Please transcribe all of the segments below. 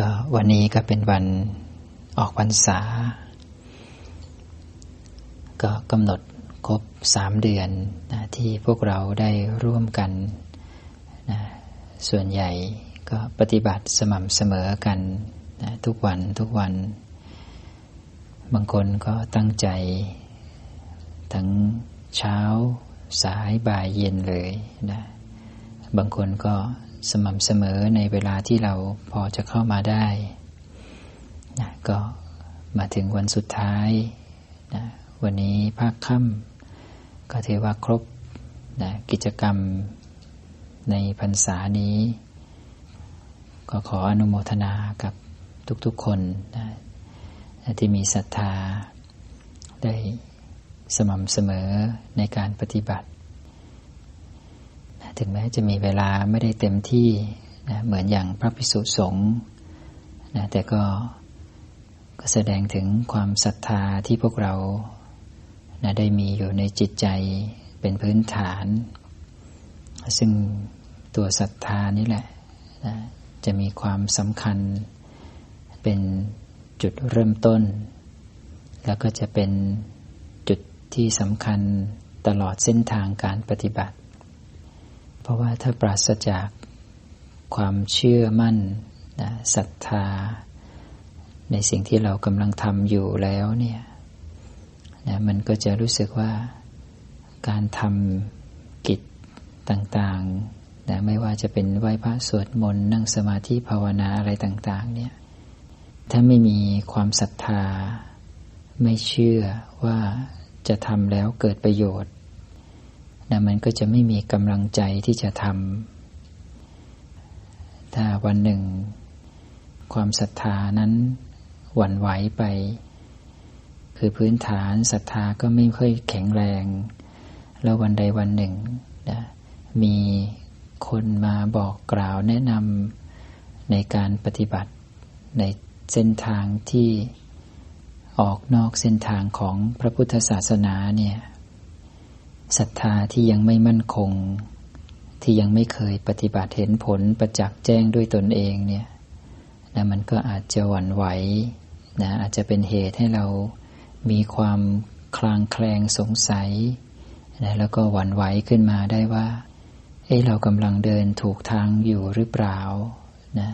ก็วันนี้ก็เป็นวันออกพรรษา ก็กำหนดครบสามเดือนนะที่พวกเราได้ร่วมกันนะส่วนใหญ่ก็ปฏิบัติสม่ำเสมอกันนะทุกวันทุกวัน บางคนก็ตั้งใจ ทั้งเช้าสายบ่ายเย็นเลยนะบางคนก็ สม่ำเสมอในเวลาที่เราพอจะเข้ามาได้นะก็มาถึงวันสุดท้ายนะวันนี้ภาคค่ำก็ถือว่าครบนะกิจกรรมในพรรษานี้ ก็ขออนุโมทนากับทุกๆคนนะที่มีศรัทธาได้สม่ำเสมอในการปฏิบัติ ถึงแม้จะมีเวลาไม่ได้เต็มที่นะเหมือนอย่างพระภิกษุสงฆ์นะแต่ก็ก็แสดงถึงความศรัทธาที่พวกเรานะได้มีอยู่ในจิตใจเป็นพื้นฐาน ซึ่งตัวศรัทธานี่แหละนะจะมีความสำคัญเป็นจุดเริ่มต้น แล้วก็จะเป็นจุดที่สำคัญตลอดเส้นทางการปฏิบัติ เพราะว่าถ้าปราศจากความเชื่อมั่นนะศรัทธา ในสิ่งที่เรากำลังทำอยู่แล้วเนี่ยนะมันก็จะรู้สึกว่าการทำกิจต่างๆนะไม่ว่าจะเป็นไหว้พระสวดมนต์นั่งสมาธิภาวนาอะไรต่าง ๆ เนี่ย ถ้าไม่มีความศรัทธา ไม่เชื่อว่าจะทำแล้วเกิดประโยชน์ นะมันก็จะไม่มีกำลังใจที่จะทำถ้าวันหนึ่ง ความศรัทธานั้นหวั่นไหวไป คือพื้นฐานศรัทธาก็ไม่ค่อยแข็งแรง แล้ววันใดวันหนึ่งนะมีคนมาบอกกล่าวแนะนำในการปฏิบัติในเส้นทางที่ออกนอกเส้นทางของพระพุทธศาสนาเนี่ย ศรัทธาที่ยังไม่มั่นคง ที่ยังไม่เคยปฏิบัติเห็นผลประจักษ์แจ้งด้วยตนเองเนี่ยนะมันก็อาจจะหวั่นไหวนะอาจจะเป็นเหตุให้เรามีความคลางแคลงสงสัยนะแล้วก็หวั่นไหวขึ้นมาได้ว่า เอ้เรากำลังเดินถูกทางอยู่หรือเปล่านะ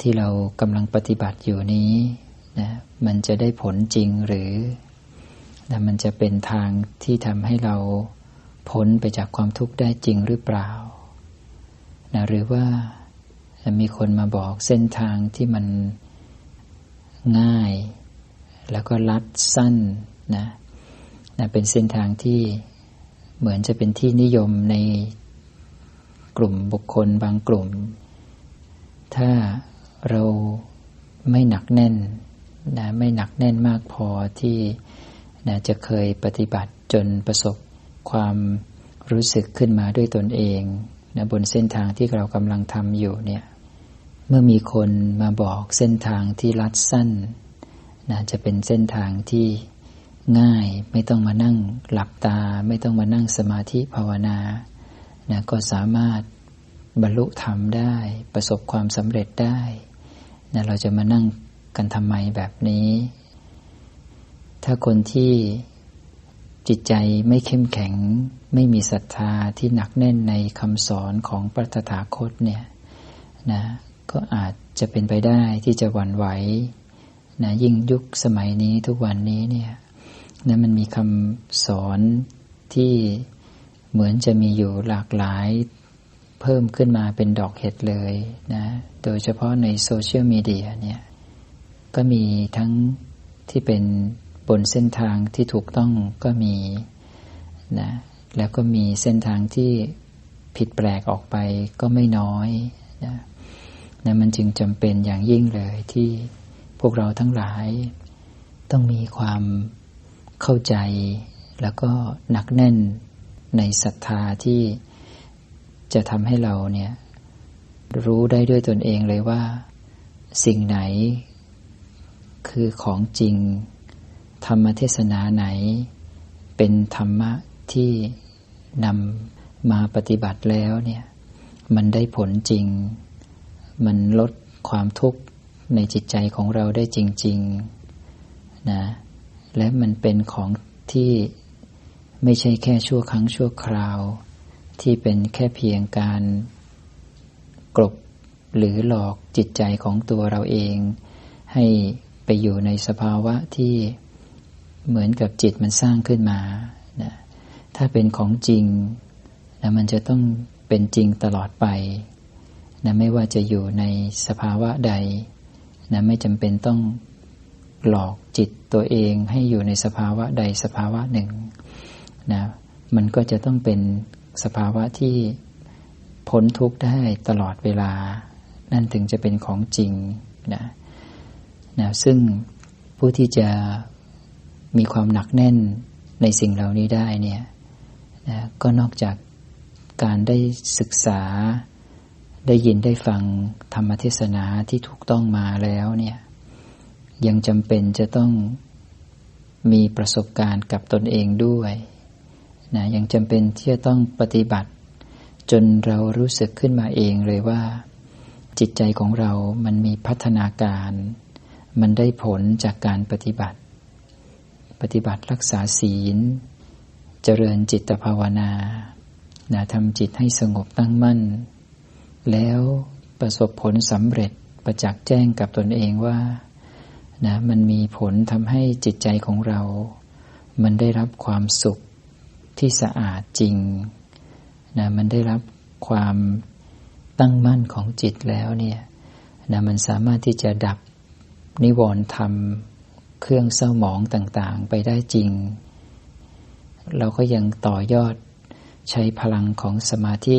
ที่เรากำลังปฏิบัติอยู่นี้นะมันจะได้ผลจริงหรือ นะมันจะเป็นทางที่ทำให้เราพ้นไปจากความทุกข์ได้จริงหรือเปล่านะหรือว่ามีคนมาบอกเส้นทางที่มันง่าย แล้วก็ลัดสั้นนะนะเป็นเส้นทางที่เหมือนจะเป็นที่นิยมในกลุ่มบุคคลบางกลุ่ม ถ้าเราไม่หนักแน่นนะไม่หนักแน่นมากพอที่ นะจะเคยปฏิบัติจนประสบความรู้สึกขึ้นมาด้วยตนเองนะบนเส้นทางที่เรากำลังทำอยู่เนี่ยเมื่อมีคนมาบอกเส้นทางที่ลัดสั้นนะจะเป็นเส้นทางที่ง่ายไม่ต้องมานั่งหลับตา ไม่ต้องมานั่งสมาธิภาวนานะก็สามารถบรรลุธรรมได้ ประสบความสำเร็จได้นะเราจะมานั่งกันทำไมแบบนี้ ถ้าคนที่จิตใจไม่เข้มแข็ง ไม่มีศรัทธาที่หนักแน่นในคำสอนของพระตถาคตเนี่ยนะก็อาจจะเป็นไปได้ที่จะหวั่นไหวนะยิ่งยุคสมัยนี้ทุกวันนี้เนี่ยนะมันมีคำสอนที่เหมือนจะมีอยู่หลากหลายเพิ่มขึ้นมาเป็นดอกเห็ดเลยนะโดยเฉพาะในโซเชียลมีเดียเนี่ยก็มีทั้งที่เป็น บนเส้นทางที่ถูกต้องก็มีนะแล้วก็มีเส้นทางที่ผิดแปลกออกไปก็ไม่น้อยนะนะมันจึงจำเป็นอย่างยิ่งเลยที่พวกเราทั้งหลาย ต้องมีความเข้าใจ แล้วก็หนักแน่นในศรัทธาที่จะทำให้เราเนี่ยรู้ได้ด้วยตนเองเลยว่า สิ่งไหน คือของจริง ธรรมเทศนาไหน เป็นธรรมะที่นำมาปฏิบัติแล้วเนี่ยมันได้ผลจริง มันลดความทุกข์ในจิตใจของเราได้จริงๆนะและมันเป็นของที่ไม่ใช่แค่ชั่วครั้งชั่วคราว ที่เป็นแค่เพียงการกลบหรือหลอกจิตใจของตัวเราเอง ให้ไปอยู่ในสภาวะที่ เหมือนกับจิตมันสร้างขึ้นมานะถ้าเป็นของจริงนะมันจะต้องเป็นจริงตลอดไปนะไม่ว่าจะอยู่ในสภาวะใดนะไม่จำเป็นต้องหลอกจิตตัวเองให้อยู่ในสภาวะใดสภาวะหนึ่งนะมันก็จะต้องเป็นสภาวะที่พ้นทุกข์ได้ตลอดเวลา นั่นถึงจะเป็นของจริงนะนะซึ่งผู้ที่จะ มีความหนักแน่นในสิ่งเหล่านี้ได้เนี่ยนะก็นอกจากการได้ศึกษา ได้ยินได้ฟังธรรมเทศนาที่ถูกต้องมาแล้วเนี่ยยังจำเป็นจะต้องมีประสบการณ์กับตนเองด้วยนะยังจำเป็นที่จะต้องปฏิบัติ จนเรารู้สึกขึ้นมาเองเลยว่า จิตใจของเรามันมีพัฒนาการ มันได้ผลจากการปฏิบัติ ปฏิบัติรักษาศีล เจริญจิตภาวนานะทำจิตให้สงบตั้งมั่น แล้วประสบผลสำเร็จประจักษ์แจ้งกับตนเองว่านะมันมีผลทำให้จิตใจของเรา มันได้รับความสุขที่สะอาดจริงนะมันได้รับความตั้งมั่นของจิตแล้วเนี่ยนะมันสามารถที่จะดับนิวรณ์ธรรม เครื่องเศร้าหมองต่างๆ ไปได้จริง เราก็ยังต่อยอดใช้พลังของสมาธิ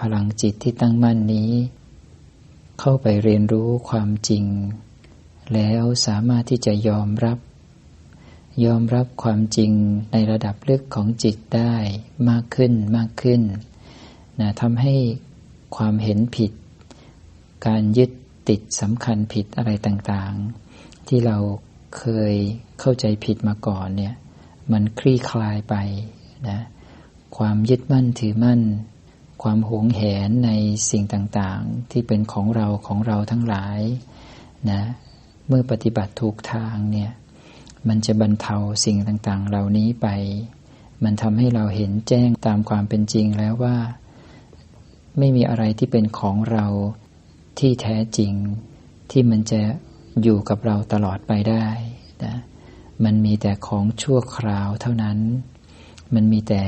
พลังจิตที่ตั้งมั่นนี้ เข้าไปเรียนรู้ความจริง แล้วสามารถที่จะยอมรับ ยอมรับความจริงในระดับลึกของจิตได้มากขึ้นมากขึ้นนะทำให้ความเห็นผิด การยึดติดสำคัญผิดอะไรต่างๆ ที่เรา เคยเข้าใจผิดมาก่อนเนี่ย มันคลี่คลายไปนะความยึดมั่นถือมั่น ความหวงแหนในสิ่งต่างๆ ที่เป็นของเราของเราทั้งหลายนะเมื่อปฏิบัติถูกทางเนี่ยมันจะบรรเทาสิ่งต่างๆ เหล่านี้ไป มันทำให้เราเห็นแจ้งตามความเป็นจริงแล้วว่า ไม่มีอะไรที่เป็นของเราที่แท้จริง ที่มันจะ อยู่กับเราตลอดไปได้นะมันมีแต่ของชั่วคราวเท่านั้น มันมีแต่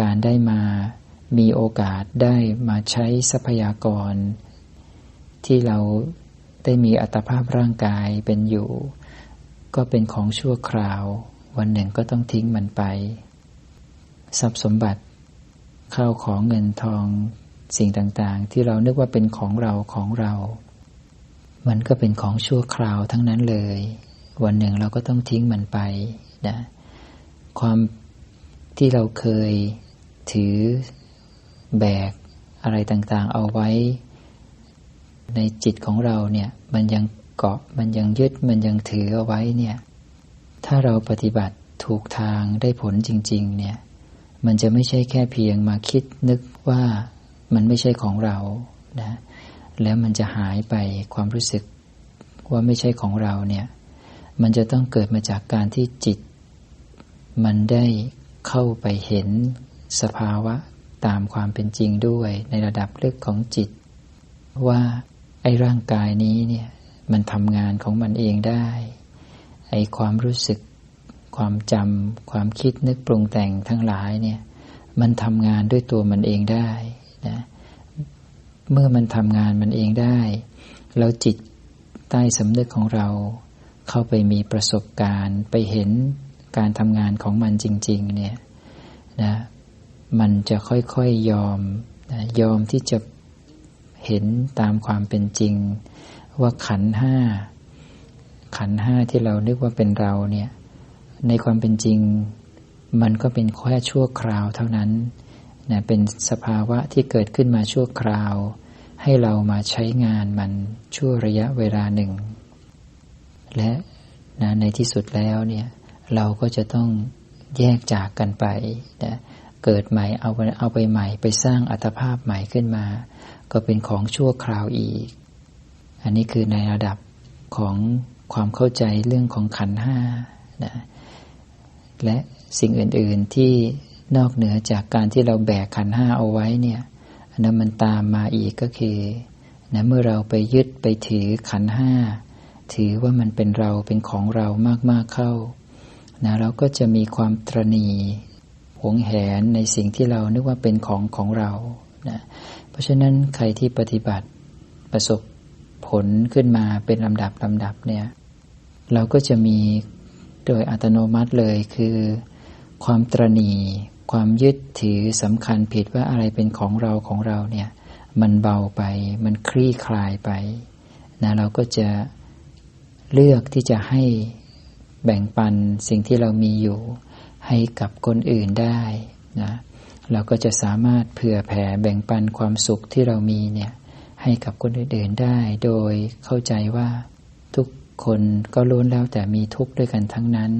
การได้มา มีโอกาสได้มาใช้ทรัพยากร ที่เราได้มีอัตภาพร่างกายเป็นอยู่ ก็เป็นของชั่วคราว วันหนึ่งก็ต้องทิ้งมันไป ทรัพย์สมบัติข้าวของเงินทองสิ่งต่างๆ ที่เรานึกว่าเป็นของเราของเรา มันก็เป็นของชั่วคราวทั้งนั้นเลย วันหนึ่งเราก็ต้องทิ้งมันไปนะความที่เราเคยถือแบกอะไรต่างๆ เอาไว้ ในจิตของเราเนี่ย มันยังเกาะมันยังยึดมันยังถือเอาไว้เนี่ย ถ้าเราปฏิบัติถูกทางได้ผลจริง ๆ เนี่ย มันจะไม่ใช่แค่เพียงมาคิดนึกว่ามันไม่ใช่ของเรานะ แล้วมันจะหายไปความรู้สึกว่าไม่ใช่ของเราเนี่ย มันจะต้องเกิดมาจากการที่จิต มันได้เข้าไปเห็นสภาวะตามความเป็นจริงด้วยในระดับลึกของจิต ว่าไอ้ร่างกายนี้เนี่ยมันทำงานของมันเองได้ ไอ้ความรู้สึก ความจำความคิดนึกปรุงแต่งทั้งหลายเนี่ย มันทำงานด้วยตัวมันเองได้นะ เมื่อมันทำงานมันเองได้ แล้วจิตใต้สำนึกของเรา เข้าไปมีประสบการณ์ไปเห็นการทำงานของมันจริง ๆ เนี่ยนะมันจะค่อยๆยอมนะยอมที่จะเห็นตามความเป็นจริง ว่าขันห้า ขันห้าที่เรานึกว่าเป็นเราเนี่ยในความเป็นจริง มันก็เป็นแค่ชั่วคราวเท่านั้น นะเป็นสภาวะที่เกิดขึ้นมาชั่วคราว ให้เรามาใช้งานมันชั่วระยะเวลาหนึ่ง และนะในที่สุดแล้วเนี่ยเราก็จะต้องแยกจากกันไปนะเกิดใหม่เอาเอาไปใหม่ไปสร้างอัตภาพใหม่ขึ้นมา ก็เป็นของชั่วคราวอีก อันนี้คือในระดับของความเข้าใจเรื่องของขันห้านะและสิ่งอื่น ๆที่ นอกเหนือจากการที่เราแบกขันห้าเอาไว้เนี่ยอันนั้นมันตามมาอีกก็คือนะเมื่อเราไปยึดไปถือขันห้าถือว่ามันเป็นเราเป็นของเรามากๆเข้านะเราก็จะมีความตรณีหวงแหนในสิ่งที่เรานึกว่าเป็นของของเรานะเพราะฉะนั้นใครที่ปฏิบัติประสบผลขึ้นมาเป็นลำดับลำดับเนี่ยเราก็จะมีโดยอัตโนมัติเลยคือ ความตรณี ความยึดถือสำคัญผิดว่าอะไรเป็นของเราของเราเนี่ย มันเบาไป มันคลี่คลายไปนะเราก็จะเลือกที่จะให้แบ่งปันสิ่งที่เรามีอยู่ ให้กับคนอื่นได้นะเราก็จะสามารถเผื่อแผ่แบ่งปันความสุขที่เรามีเนี่ยให้กับคนอื่นๆได้ โดยเข้าใจว่าทุกคนก็ล้วนแล้วแต่มีทุกข์ด้วยกันทั้งนั้น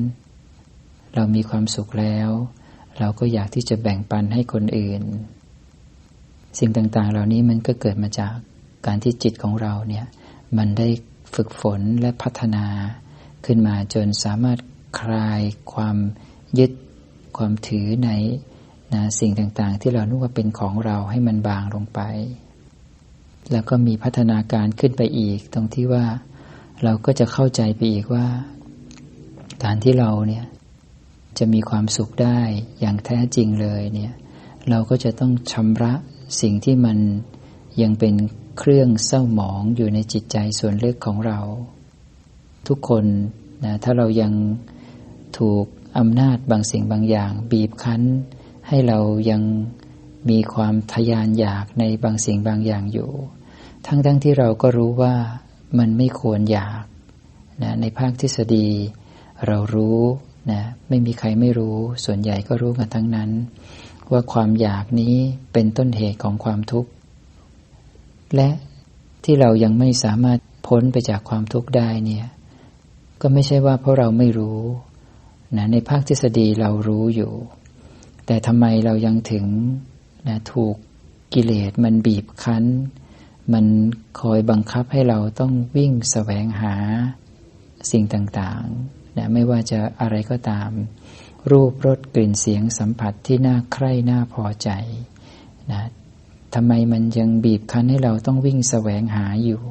เรามีความสุขแล้ว เราก็อยากที่จะแบ่งปันให้คนอื่น สิ่งต่างๆ เหล่านี้มันก็เกิดมาจากการที่จิตของเราเนี่ยมันได้ฝึกฝนและพัฒนาขึ้นมาจนสามารถคลายความยึดความถือในนะสิ่งต่างๆ ที่เรานึกว่าเป็นของเราให้มันบางลงไป แล้วก็มีพัฒนาการขึ้นไปอีก ตรงที่ว่าเราก็จะเข้าใจไปอีกว่า การที่เราเนี่ย จะมีความสุขได้อย่างแท้จริงเลยเนี่ยเราก็จะต้องชำระสิ่งที่มันยังเป็นเครื่องเศร้าหมองอยู่ในจิตใจส่วนเลึกของเรา ทุกคนนะถ้าเรายังถูกอำนาจบางสิ่งบางอย่าง บีบคั้น ให้เรายังมีความทยานอยากในบางสิ่งบางอย่างอยู่ ทั้งๆทที่เราก็รู้ว่ามันไม่ควรอยากนะในภาคทฤษฎี เรารู้ นะไม่มีใครไม่รู้ ส่วนใหญ่ก็รู้กันทั้งนั้น ว่าความอยากนี้เป็นต้นเหตุของความทุกข์ และที่เรายังไม่สามารถพ้นไปจากความทุกข์ได้เนี่ย ก็ไม่ใช่ว่าเพราะเราไม่รู้นะในภาคทฤษฎีเรารู้อยู่ แต่ทำไมเรายังถึงนะถูกกิเลสมันบีบคั้น มันคอยบังคับให้เราต้องวิ่งแสวงหาสิ่งต่างๆ นะไม่ว่าจะอะไรก็ตาม รูปรสกลิ่นเสียงสัมผัสที่น่าใคร่น่าพอใจนะทำไมมันยังบีบคั้นให้เราต้องวิ่งแสวงหาอยู่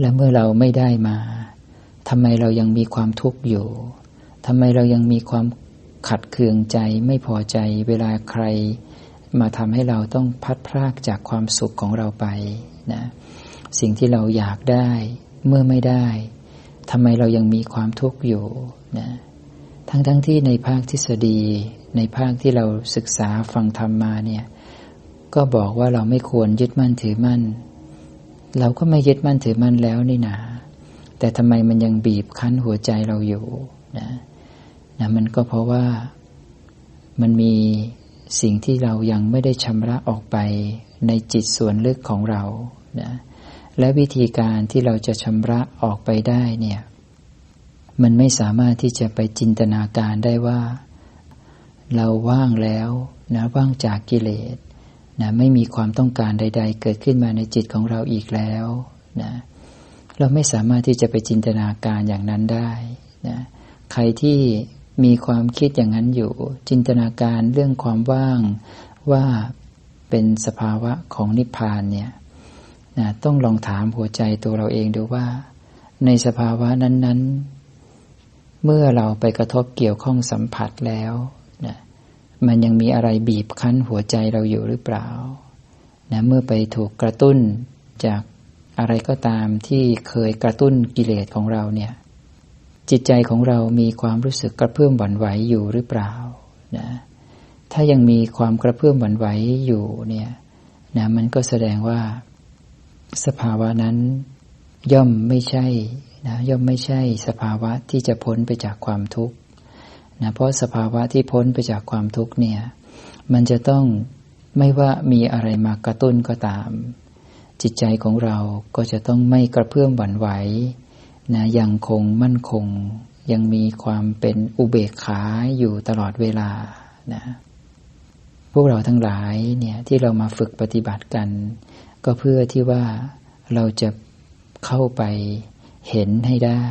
และเมื่อเราไม่ได้มาทำไมเรายังมีความทุกข์อยู่ทำไมเรายังมีความขัดเคืองใจไม่พอใจเวลาใคร มาทำให้เราต้องพัดพรากจากความสุขของเราไปนะสิ่งที่เราอยากได้เมื่อไม่ได้ ทำไมเรายังมีความทุกข์อยู่นะทั้งๆทที่ในภาคทฤษฎี ในภาคที่เราศึกษาฟังธรรมมาเนี่ย ก็บอกว่าเราไม่ควรยึดมั่นถือมั่น เราก็ไม่ยึดมั่นถือมั่นแล้วนี่นาแต่ทำไมมันยังบีบคั้นหัวใจเราอยู่นะนะมันก็เพราะว่ามันมีสิ่งที่เรายังไม่ได้ชำระออกไปในจิตส่วนลึกของเรานะ และวิธีการที่เราจะชำระออกไปได้เนี่ย มันไม่สามารถที่จะไปจินตนาการได้ว่า เราว่างแล้วนะว่างจากกิเลสนะไม่มีความต้องการใด ๆ เกิดขึ้นมาในจิตของเราอีกแล้วนะเราไม่สามารถที่จะไปจินตนาการอย่างนั้นได้นะใครที่มีความคิดอย่างนั้นอยู่ จินตนาการเรื่องความว่างว่าเป็นสภาวะของนิพพานเนี่ย นะต้องลองถามหัวใจตัวเราเองดูว่า ในสภาวะนั้น ๆ เมื่อเราไปกระทบเกี่ยวข้องสัมผัสแล้วนะมันยังมีอะไรบีบคั้นหัวใจเราอยู่หรือเปล่านะเมื่อไปถูกกระตุ้นจากอะไรก็ตามที่เคยกระตุ้นกิเลสของเราเนี่ย จิตใจของเรามีความรู้สึกกระเพื่อมหวั่นไหวอยู่หรือเปล่านะถ้ายังมีความกระเพื่อมหวั่นไหวอยู่เนี่ยนะมันก็แสดงว่า สภาวะนั้นย่อมไม่ใช่นะย่อมไม่ใช่สภาวะที่จะพ้นไปจากความทุกข์นะเพราะสภาวะที่พ้นไปจากความทุกข์เนี่ยมันจะต้องไม่ว่ามีอะไรมากระตุ้นก็ตาม จิตใจของเราก็จะต้องไม่กระเพื่อมหวั่นไหวนะยังคงมั่นคง ยังมีความเป็นอุเบกขาอยู่ตลอดเวลานะพวกเราทั้งหลายเนี่ยที่เรามาฝึกปฏิบัติกัน ก็เพื่อที่ว่าเราจะเข้าไปเห็นให้ได้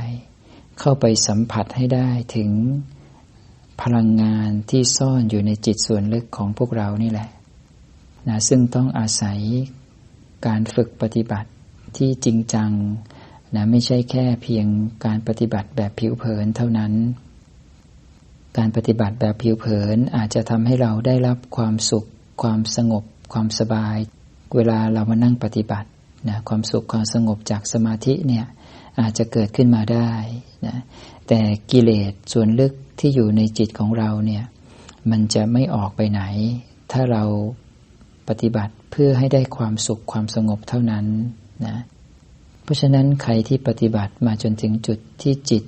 เข้าไปสัมผัสให้ได้ถึงพลังงานที่ซ่อนอยู่ในจิตส่วนลึกของพวกเรานี่แหละนะซึ่งต้องอาศัยการฝึกปฏิบัติที่จริงจังนะไม่ใช่แค่เพียงการปฏิบัติแบบผิวเผินเท่านั้น การปฏิบัติแบบผิวเผินอาจจะทำให้เราได้รับความสุข ความสงบ ความสบาย เวลาเรามานั่งปฏิบัตินะความสุขความสงบจากสมาธิเนี่ยอาจจะเกิดขึ้นมาได้นะแต่กิเลสส่วนลึกที่อยู่ในจิตของเราเนี่ยมันจะไม่ออกไปไหน ถ้าเราปฏิบัติเพื่อให้ได้ความสุขความสงบเท่านั้นนะเพราะฉะนั้นใครที่ปฏิบัติมาจนถึงจุดที่จิต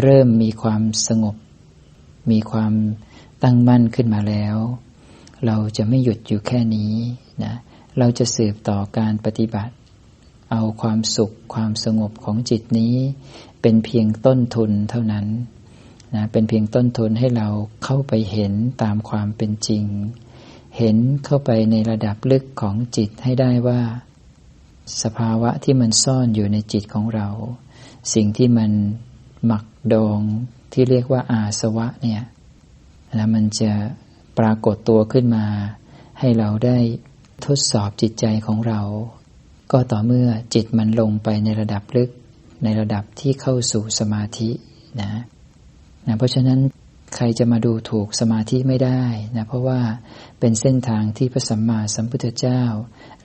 เริ่มมีความสงบ มีความตั้งมั่นขึ้นมาแล้ว เราจะไม่หยุดอยู่แค่นี้นะ เราจะสืบต่อการปฏิบัติ เอาความสุขความสงบของจิตนี้ เป็นเพียงต้นทุนเท่านั้นนะเป็นเพียงต้นทุนให้เราเข้าไปเห็นตามความเป็นจริง เห็นเข้าไปในระดับลึกของจิตให้ได้ว่า สภาวะที่มันซ่อนอยู่ในจิตของเรา สิ่งที่มันหมักดองที่เรียกว่าอาสวะเนี่ยแล้วมันจะปรากฏตัวขึ้นมา ให้เราได้ ทดสอบจิตใจของเรา ก็ต่อเมื่อจิตมันลงไปในระดับลึก ในระดับที่เข้าสู่สมาธินะนะเพราะฉะนั้นใครจะมาดูถูกสมาธิไม่ได้นะเพราะว่าเป็นเส้นทางที่พระสัมมาสัมพุทธเจ้า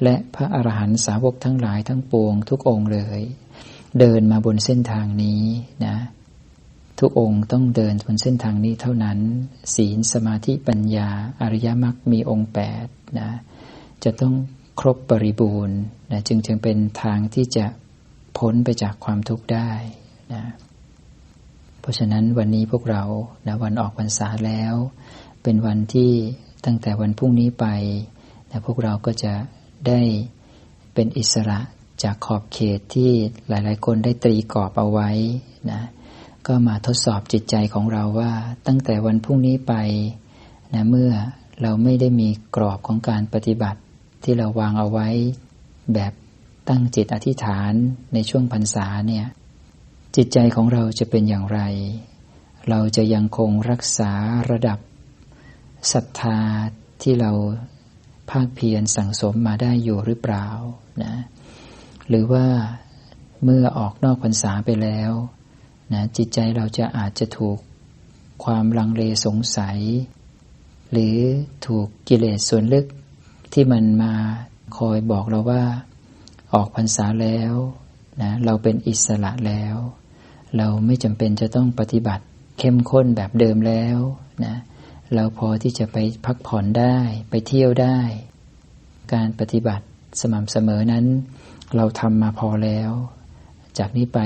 และพระอรหันตสาวกทั้งหลายทั้งปวง ทุกองค์เลย เดินมาบนเส้นทางนี้นะทุกองค์ต้องเดินบนเส้นทางนี้เท่านั้น ศีลสมาธิปัญญา อริยมรรคมีองค์แปดนะ จะต้องครบบริบูรณ์นะจึงจึงเป็นทางที่จะพ้นไปจากความทุกข์ได้นะเพราะฉะนั้นวันนี้พวกเรานะวันออกพรรษาแล้ว เป็นวันที่ตั้งแต่วันพรุ่งนี้ไปนะพวกเราก็จะได้เป็นอิสระจากขอบเขตที่หลายๆ คนได้ตรีกรอบเอาไว้นะก็มาทดสอบจิตใจของเราว่าตั้งแต่วันพรุ่งนี้ไปนะเมื่อเราไม่ได้มีกรอบของการปฏิบัติ ที่เราวางเอาไว้ แบบตั้งจิตอธิษฐานในช่วงพรรษาเนี่ย จิตใจของเราจะเป็นอย่างไร เราจะยังคงรักษาระดับศรัทธาที่เราภาคเพียรสั่งสมมาได้อยู่หรือเปล่านะหรือว่าเมื่อออกนอกพรรษาไปแล้วนะจิตใจเราจะอาจจะถูกความลังเลสงสัย หรือถูกกิเลสส่วนลึก ที่มันมาคอยบอกเราว่าออกพรรษาแล้วนะเราเป็นอิสระแล้ว เราไม่จำเป็นจะต้องปฏิบัติเข้มข้นแบบเดิมแล้วนะเราพอที่จะไปพักผ่อนได้ไปเที่ยวได้ การปฏิบัติสม่ำเสมอนั้น เราทำมาพอแล้ว จากนี้ไป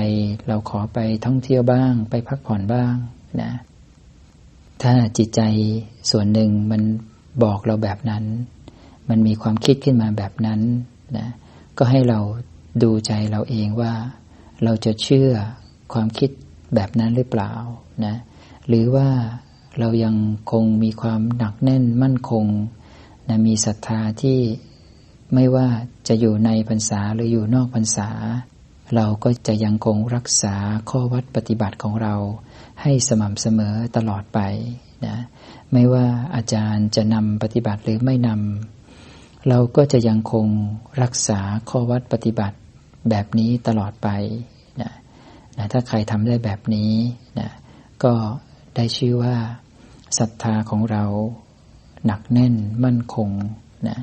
เราขอไปท่องเที่ยวบ้าง ไปพักผ่อนบ้างนะถ้าจิตใจส่วนหนึ่งมันบอกเราแบบนั้น มันมีความคิดขึ้นมาแบบนั้นนะก็ให้เราดูใจเราเองว่า เราจะเชื่อความคิดแบบนั้นหรือเปล่านะหรือว่าเรายังคงมีความหนักแน่นมั่นคงนะมีศรัทธาที่ไม่ว่าจะอยู่ในพรรษาหรืออยู่นอกพรรษา เราก็จะยังคงรักษาข้อวัดปฏิบัติของเรา ให้สม่ำเสมอตลอดไปนะไม่ว่าอาจารย์จะนำปฏิบัติหรือไม่นำ เราก็จะยังคงรักษาข้อวัดปฏิบัติแบบนี้ตลอดไปนะนะถ้าใครทำได้แบบนี้นะก็ได้ชื่อว่าศรัทธาของเราหนักแน่นมั่นคงนะ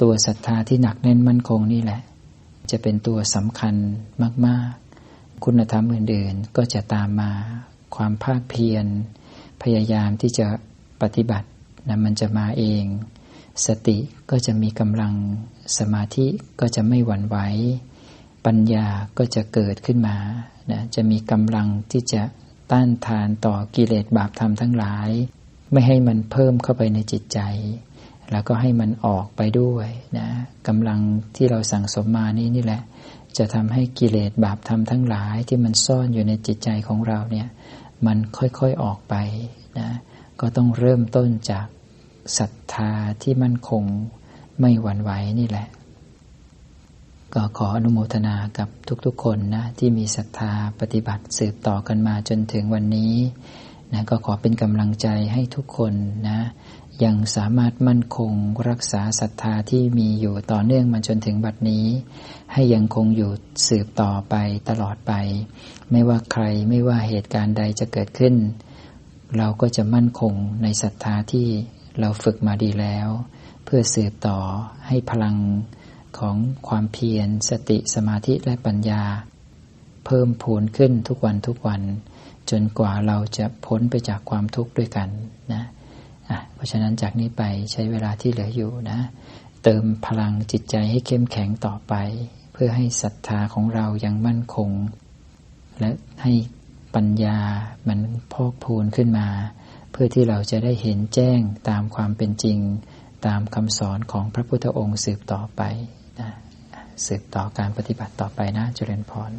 ตัวศรัทธาที่หนักแน่นมั่นคงนี่แหละ จะเป็นตัวสำคัญมาก ๆ คุณธรรมอื่น ๆ ก็จะตามมาความภาคเพียร พยายามที่จะปฏิบัตินะมันจะมาเอง สติก็จะมีกำลังสมาธิก็จะไม่หวั่นไหวปัญญาก็จะเกิดขึ้นมานะจะมีกำลังที่จะต้านทานต่อกิเลสบาปธรรมทั้งหลาย ไม่ให้มันเพิ่มเข้าไปในจิตใจ แล้วก็ให้มันออกไปด้วยนะกำลังที่เราสั่งสมมานี้นี่แหละ จะทำให้กิเลสบาปธรรมทั้งหลายที่มันซ่อนอยู่ในจิตใจของเราเนี่ยมันค่อยๆออกไปนะก็ต้องเริ่มต้นจาก ศรัทธาที่มั่นคงไม่หวั่นไหวนี่แหละ ก็ขออนุโมทนากับทุกๆคนนะ ที่มีศรัทธาปฏิบัติสืบต่อกันมาจนถึงวันนี้นะก็ขอเป็นกำลังใจให้ทุกคนนะ ยังสามารถมั่นคงรักษาศรัทธาที่มีอยู่ต่อเนื่องมาจนถึงบัดนี้ ให้ยังคงอยู่สืบต่อไปตลอดไป ไม่ว่าใครไม่ว่าเหตุการณ์ใดจะเกิดขึ้น เราก็จะมั่นคงในศรัทธาที่ เราฝึกมาดีแล้ว เพื่อสืบต่อให้พลังของความเพียร สติสมาธิและปัญญา เพิ่มพูนขึ้นทุกวันทุกวัน จนกว่าเราจะพ้นไปจากความทุกข์ด้วยกันนะะเพราะฉะนั้นจากนี้ไปใช้เวลาที่เหลืออยู่นะ เติมพลังจิตใจให้เข้มแข็งต่อไป เพื่อให้ศรัทธาของเรายังมั่นคง และให้ปัญญามันพอกพูนขึ้นมา เพื่อที่เราจะได้เห็นแจ้งตามความเป็นจริง ตามคำสอนของพระพุทธองค์สืบต่อไปนะสืบต่อการปฏิบัติต่อไปนะเจริญพร